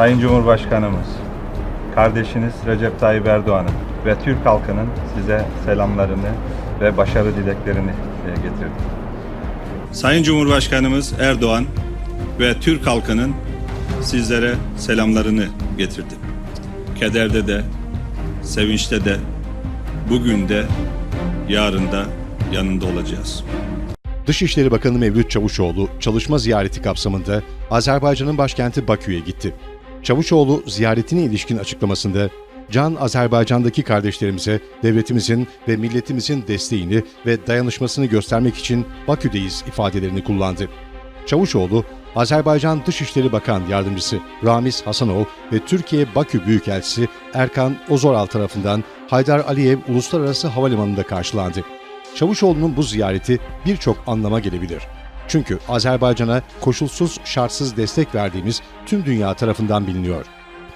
Sayın Cumhurbaşkanımız, kardeşiniz Recep Tayyip Erdoğan'ın ve Türk halkının size selamlarını ve başarı dileklerini e, getirdim. Sayın Cumhurbaşkanımız Erdoğan ve Türk halkının sizlere selamlarını getirdim. Kederde de, sevinçte de, bugün de, yarın da yanında olacağız. Dışişleri Bakanı Mevlüt Çavuşoğlu çalışma ziyareti kapsamında Azerbaycan'ın başkenti Bakü'ye gitti. Çavuşoğlu ziyaretine ilişkin açıklamasında Can Azerbaycan'daki kardeşlerimize devletimizin ve milletimizin desteğini ve dayanışmasını göstermek için Bakü'deyiz ifadelerini kullandı. Çavuşoğlu, Azerbaycan Dışişleri Bakan Yardımcısı Ramiz Hasanov ve Türkiye Bakü Büyükelçisi Erkan Ozoral tarafından Haydar Aliyev Uluslararası Havalimanı'nda karşılandı. Çavuşoğlu'nun bu ziyareti birçok anlama gelebilir. Çünkü Azerbaycan'a koşulsuz şartsız destek verdiğimiz tüm dünya tarafından biliniyor.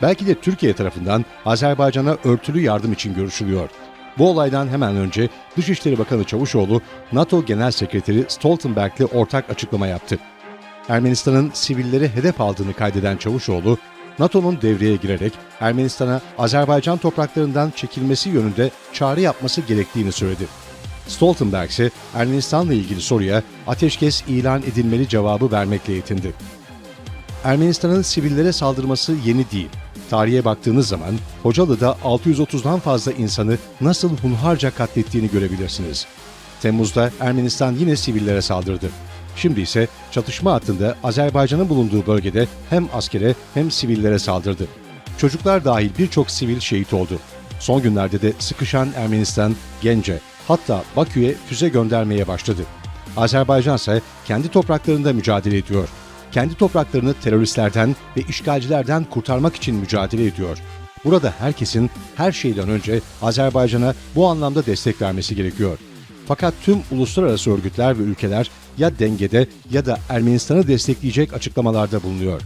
Belki de Türkiye tarafından Azerbaycan'a örtülü yardım için görüşülüyor. Bu olaydan hemen önce Dışişleri Bakanı Çavuşoğlu, NATO Genel Sekreteri Stoltenberg'le ortak açıklama yaptı. Ermenistan'ın sivilleri hedef aldığını kaydeden Çavuşoğlu, NATO'nun devreye girerek Ermenistan'a Azerbaycan topraklarından çekilmesi yönünde çağrı yapması gerektiğini söyledi. Stoltenberg ise Ermenistan'la ilgili soruya ateşkes ilan edilmeli cevabı vermekle yetindi. Ermenistan'ın sivillere saldırması yeni değil. Tarihe baktığınız zaman Hocalı'da 630'dan fazla insanı nasıl hunharca katlettiğini görebilirsiniz. Temmuz'da Ermenistan yine sivillere saldırdı. Şimdi ise çatışma hattında Azerbaycan'ın bulunduğu bölgede hem askere hem sivillere saldırdı. Çocuklar dahil birçok sivil şehit oldu. Son günlerde de sıkışan Ermenistan, Gence, hatta Bakü'ye füze göndermeye başladı. Azerbaycan ise kendi topraklarında mücadele ediyor. Kendi topraklarını teröristlerden ve işgalcilerden kurtarmak için mücadele ediyor. Burada herkesin her şeyden önce Azerbaycan'a bu anlamda destek vermesi gerekiyor. Fakat tüm uluslararası örgütler ve ülkeler ya dengede ya da Ermenistan'ı destekleyecek açıklamalarda bulunuyor.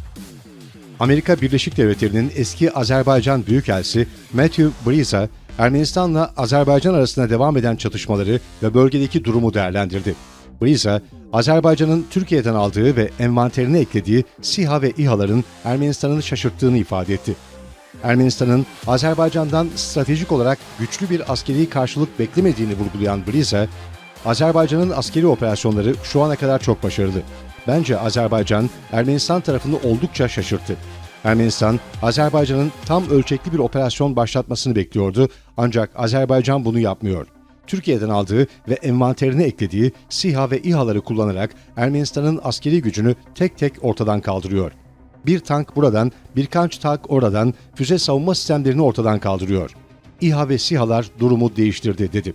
Amerika Birleşik Devletleri'nin eski Azerbaycan Büyükelçisi Matthew Briza, Ermenistan'la Azerbaycan arasında devam eden çatışmaları ve bölgedeki durumu değerlendirdi. Briza, Azerbaycan'ın Türkiye'den aldığı ve envanterine eklediği SİHA ve İHA'ların Ermenistan'ı şaşırttığını ifade etti. Ermenistan'ın Azerbaycan'dan stratejik olarak güçlü bir askeri karşılık beklemediğini vurgulayan Briza, Azerbaycan'ın askeri operasyonları şu ana kadar çok başarılı. Bence Azerbaycan, Ermenistan tarafını oldukça şaşırttı. Ermenistan, Azerbaycan'ın tam ölçekli bir operasyon başlatmasını bekliyordu ancak Azerbaycan bunu yapmıyor. Türkiye'den aldığı ve envanterine eklediği SİHA ve İHA'ları kullanarak Ermenistan'ın askeri gücünü tek tek ortadan kaldırıyor. Bir tank buradan, birkaç tank oradan füze savunma sistemlerini ortadan kaldırıyor. İHA ve SİHA'lar durumu değiştirdi dedi.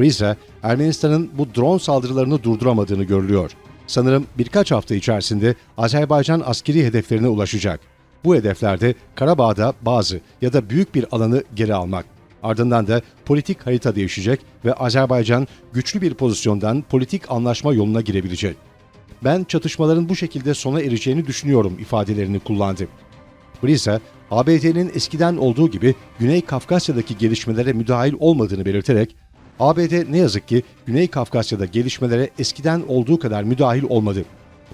Rize, Ermenistan'ın bu drone saldırılarını durduramadığını görülüyor. Sanırım birkaç hafta içerisinde Azerbaycan askeri hedeflerine ulaşacak. Bu hedeflerde Karabağ'da bazı ya da büyük bir alanı geri almak. Ardından da politik harita değişecek ve Azerbaycan güçlü bir pozisyondan politik anlaşma yoluna girebilecek. Ben çatışmaların bu şekilde sona ereceğini düşünüyorum ifadelerini kullandı. Brisa, ABD'nin eskiden olduğu gibi Güney Kafkasya'daki gelişmelere müdahil olmadığını belirterek, ABD ne yazık ki Güney Kafkasya'da gelişmelere eskiden olduğu kadar müdahil olmadı.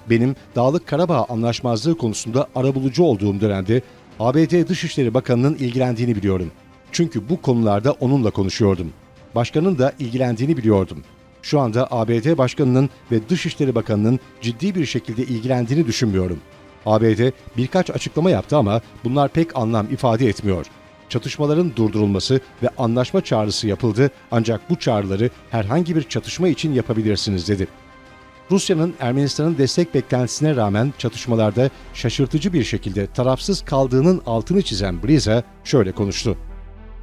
Benim Dağlık Karabağ anlaşmazlığı konusunda arabulucu olduğum dönemde ABD Dışişleri Bakanı'nın ilgilendiğini biliyorum. Çünkü bu konularda onunla konuşuyordum. Başkanın da ilgilendiğini biliyordum. Şu anda ABD Başkanı'nın ve Dışişleri Bakanı'nın ciddi bir şekilde ilgilendiğini düşünmüyorum. ABD birkaç açıklama yaptı ama bunlar pek anlam ifade etmiyor. Çatışmaların durdurulması ve anlaşma çağrısı yapıldı ancak bu çağrıları herhangi bir çatışma için yapabilirsiniz dedi. Rusya'nın Ermenistan'ın destek beklentisine rağmen çatışmalarda şaşırtıcı bir şekilde tarafsız kaldığının altını çizen Briza şöyle konuştu.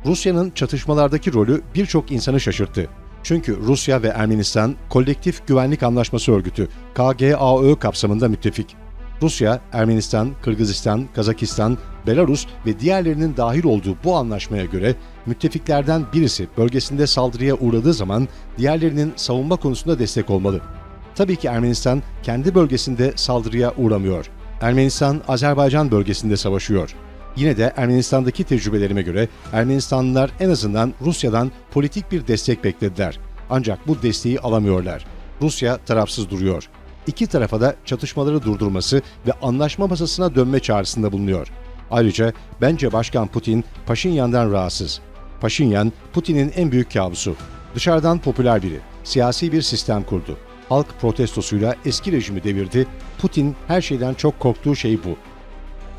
Rusya'nın çatışmalardaki rolü birçok insanı şaşırttı. Çünkü Rusya ve Ermenistan Kolektif Güvenlik Anlaşması Örgütü KGAÖ kapsamında müttefik. Rusya, Ermenistan, Kırgızistan, Kazakistan, Belarus ve diğerlerinin dahil olduğu bu anlaşmaya göre müttefiklerden birisi bölgesinde saldırıya uğradığı zaman diğerlerinin savunma konusunda destek olmalı. Tabii ki Ermenistan kendi bölgesinde saldırıya uğramıyor. Ermenistan Azerbaycan bölgesinde savaşıyor. Yine de Ermenistan'daki tecrübelerime göre Ermenistanlılar en azından Rusya'dan politik bir destek beklediler. Ancak bu desteği alamıyorlar. Rusya tarafsız duruyor. İki tarafa da çatışmaları durdurması ve anlaşma masasına dönme çağrısında bulunuyor. Ayrıca bence Başkan Putin Paşinyan'dan rahatsız. Paşinyan, Putin'in en büyük kabusu. Dışarıdan popüler biri. Siyasi bir sistem kurdu. Halk protestosuyla eski rejimi devirdi. Putin her şeyden çok korktuğu şey bu.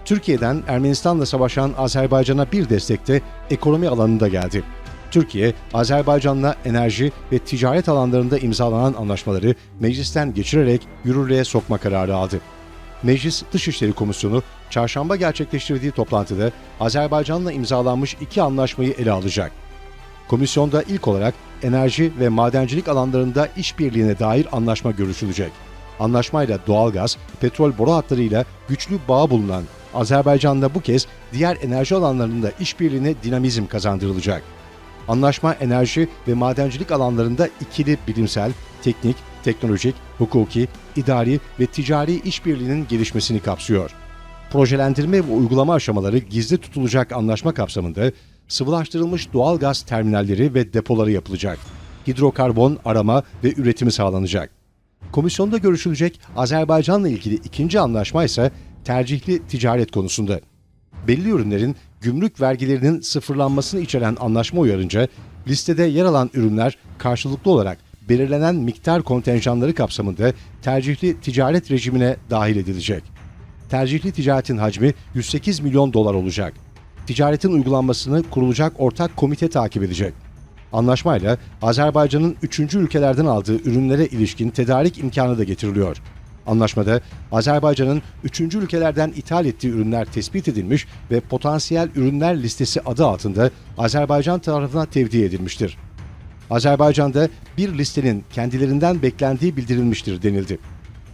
Türkiye'den Ermenistan'la savaşan Azerbaycan'a bir destek de ekonomi alanında geldi. Türkiye, Azerbaycan'la enerji ve ticaret alanlarında imzalanan anlaşmaları meclisten geçirerek yürürlüğe sokma kararı aldı. Meclis Dışişleri Komisyonu çarşamba gerçekleştirdiği toplantıda Azerbaycan'la imzalanmış iki anlaşmayı ele alacak. Komisyonda ilk olarak enerji ve madencilik alanlarında işbirliğine dair anlaşma görüşülecek. Anlaşmayla doğalgaz, petrol boru hatlarıyla güçlü bağ bulunan Azerbaycan'da bu kez diğer enerji alanlarında işbirliğine dinamizm kazandırılacak. Anlaşma enerji ve madencilik alanlarında ikili bilimsel, teknik, teknolojik, hukuki, idari ve ticari işbirliğinin gelişmesini kapsıyor. Projelendirme ve uygulama aşamaları gizli tutulacak anlaşma kapsamında sıvılaştırılmış doğal gaz terminalleri ve depoları yapılacak. Hidrokarbon arama ve üretimi sağlanacak. Komisyonda görüşülecek Azerbaycan'la ilgili ikinci anlaşma ise tercihli ticaret konusunda. Belli ürünlerin gümrük vergilerinin sıfırlanmasını içeren anlaşma uyarınca listede yer alan ürünler karşılıklı olarak belirlenen miktar kontenjanları kapsamında tercihli ticaret rejimine dahil edilecek. Tercihli ticaretin hacmi 108 milyon dolar olacak. Ticaretin uygulanmasını kurulacak ortak komite takip edecek. Anlaşmayla Azerbaycan'ın üçüncü ülkelerden aldığı ürünlere ilişkin tedarik imkanı da getiriliyor. Anlaşmada Azerbaycan'ın üçüncü ülkelerden ithal ettiği ürünler tespit edilmiş ve potansiyel ürünler listesi adı altında Azerbaycan tarafına tevdi edilmiştir. Azerbaycan'da bir listenin kendilerinden beklendiği bildirilmiştir denildi.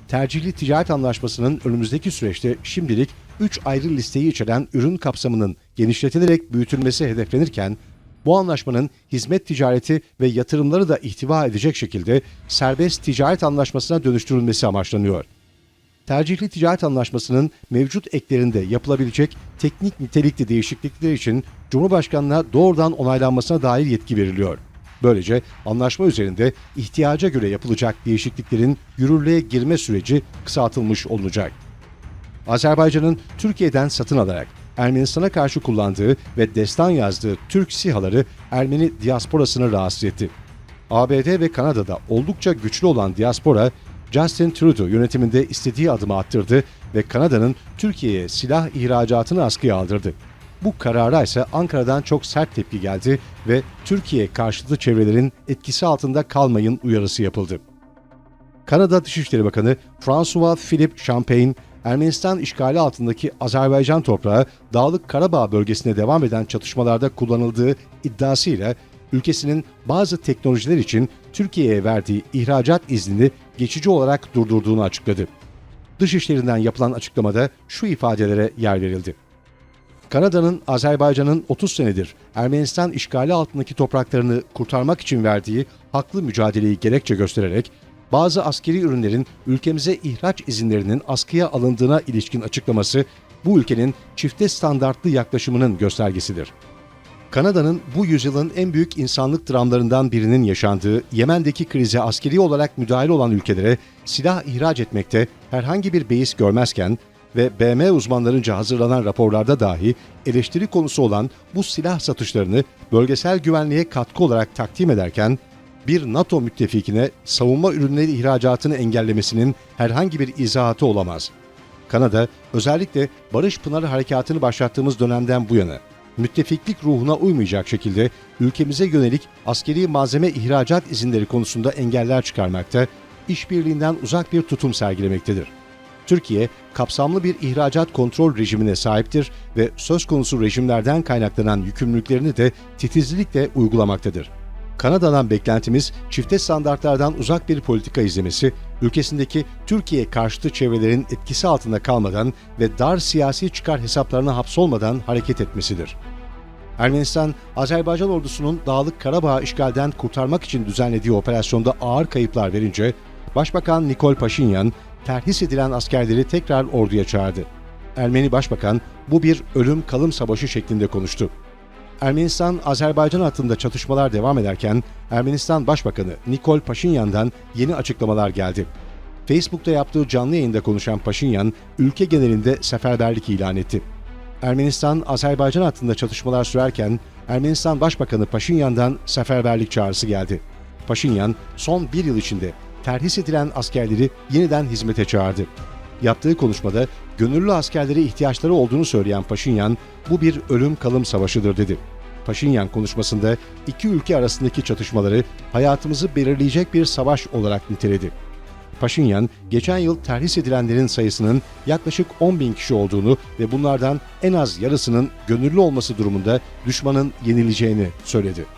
Tercihli ticaret anlaşmasının önümüzdeki süreçte şimdilik 3 ayrı listeyi içeren ürün kapsamının genişletilerek büyütülmesi hedeflenirken, bu anlaşmanın hizmet ticareti ve yatırımları da ihtiva edecek şekilde serbest ticaret anlaşmasına dönüştürülmesi amaçlanıyor. Tercihli ticaret anlaşmasının mevcut eklerinde yapılabilecek teknik nitelikli değişiklikler için Cumhurbaşkanı'na doğrudan onaylanmasına dair yetki veriliyor. Böylece anlaşma üzerinde ihtiyaca göre yapılacak değişikliklerin yürürlüğe girme süreci kısaltılmış olacak. Azerbaycan'ın Türkiye'den satın alarak Ermenistan'a karşı kullandığı ve destan yazdığı Türk SİHA'ları Ermeni diasporasını rahatsız etti. ABD ve Kanada'da oldukça güçlü olan diaspora, Justin Trudeau yönetiminde istediği adımı attırdı ve Kanada'nın Türkiye'ye silah ihracatını askıya aldırdı. Bu karara ise Ankara'dan çok sert tepki geldi ve Türkiye karşıtı çevrelerin etkisi altında kalmayın uyarısı yapıldı. Kanada Dışişleri Bakanı François Philippe Champagne, Ermenistan işgali altındaki Azerbaycan toprağı Dağlık Karabağ bölgesine devam eden çatışmalarda kullanıldığı iddiasıyla ülkesinin bazı teknolojiler için Türkiye'ye verdiği ihracat iznini geçici olarak durdurduğunu açıkladı. Dışişlerinden yapılan açıklamada şu ifadelere yer verildi. Kanada'nın Azerbaycan'ın 30 senedir Ermenistan işgali altındaki topraklarını kurtarmak için verdiği haklı mücadeleyi gerekçe göstererek bazı askeri ürünlerin ülkemize ihraç izinlerinin askıya alındığına ilişkin açıklaması bu ülkenin çifte standartlı yaklaşımının göstergesidir. Kanada'nın bu yüzyılın en büyük insanlık dramlarından birinin yaşandığı Yemen'deki krize askeri olarak müdahil olan ülkelere silah ihraç etmekte herhangi bir beis görmezken ve BM uzmanlarınca hazırlanan raporlarda dahi eleştiri konusu olan bu silah satışlarını bölgesel güvenliğe katkı olarak takdim ederken bir NATO müttefikine savunma ürünleri ihracatını engellemesinin herhangi bir izahatı olamaz. Kanada özellikle Barış Pınarı Harekatı'nı başlattığımız dönemden bu yana müttefiklik ruhuna uymayacak şekilde ülkemize yönelik askeri malzeme ihracat izinleri konusunda engeller çıkarmakta, işbirliğinden uzak bir tutum sergilemektedir. Türkiye, kapsamlı bir ihracat kontrol rejimine sahiptir ve söz konusu rejimlerden kaynaklanan yükümlülüklerini de titizlikle uygulamaktadır. Kanada'dan beklentimiz çifte standartlardan uzak bir politika izlemesi, ülkesindeki Türkiye karşıtı çevrelerin etkisi altında kalmadan ve dar siyasi çıkar hesaplarına hapsolmadan hareket etmesidir. Ermenistan, Azerbaycan ordusunun Dağlık Karabağ işgalden kurtarmak için düzenlediği operasyonda ağır kayıplar verince, Başbakan Nikol Paşinyan, terhis edilen askerleri tekrar orduya çağırdı. Ermeni Başbakan bu bir ölüm kalım savaşı şeklinde konuştu. Ermenistan, Azerbaycan hattında çatışmalar devam ederken Ermenistan Başbakanı Nikol Paşinyan'dan yeni açıklamalar geldi. Facebook'ta yaptığı canlı yayında konuşan Paşinyan, ülke genelinde seferberlik ilan etti. Ermenistan-Azerbaycan hattında çatışmalar sürerken Ermenistan Başbakanı Paşinyan'dan seferberlik çağrısı geldi. Paşinyan son bir yıl içinde terhis edilen askerleri yeniden hizmete çağırdı. Yaptığı konuşmada gönüllü askerlere ihtiyaçları olduğunu söyleyen Paşinyan, bu bir ölüm kalım savaşıdır dedi. Paşinyan konuşmasında iki ülke arasındaki çatışmaları hayatımızı belirleyecek bir savaş olarak niteledi. Paşinyan, geçen yıl terhis edilenlerin sayısının yaklaşık 10 bin kişi olduğunu ve bunlardan en az yarısının gönüllü olması durumunda düşmanın yenileceğini söyledi.